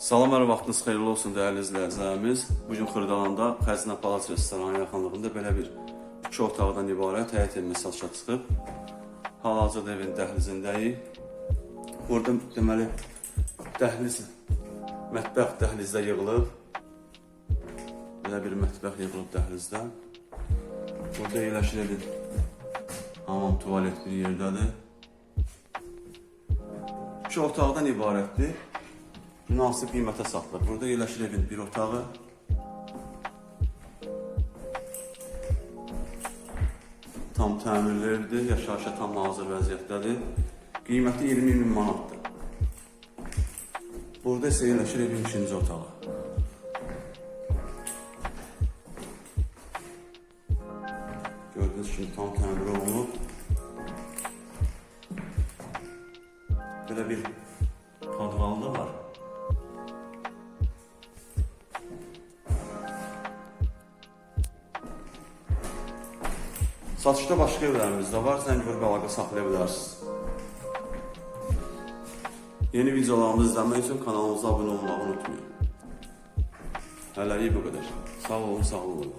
Salam hər vaxtınız xeyirli olsun dəyərli izləyicilərimiz. Bu gün Xırdalanda Xəzinə Palas restoranı yaxınlığında belə bir iki otaqdan ibarət həyət evi satışa çıxıb. Hal-hazırda evin dəhlizindəyik. Burada deməli dəhliz mətbəx dəhlizdə yığılıb. Belə bir mətbəx yığılıb dəhlizdə. Burada yerləşir evin hamam tualet bir yerdədir. İki otaqdan ibarətdir. Münasib qiymətə satılır. Burada yerləşir evin bir otağı. Tam təmirlidir, yaşayışa tam hazır vəziyyətdədir. Qiyməti 20 min manatdır. Burada isə yerləşir evin ikinci otağı. Gördüyünüz kimi tam təmir olunub. Belə bir Satışda başqa evlərimiz də var. Zəng vurub əlaqə saxlaya bilərsiniz. Yeni videolarımızı izləmək üçün kanalımıza abunə olmağı unutmayın. Hələlik bu qədər. Sağ olun, sağ olun.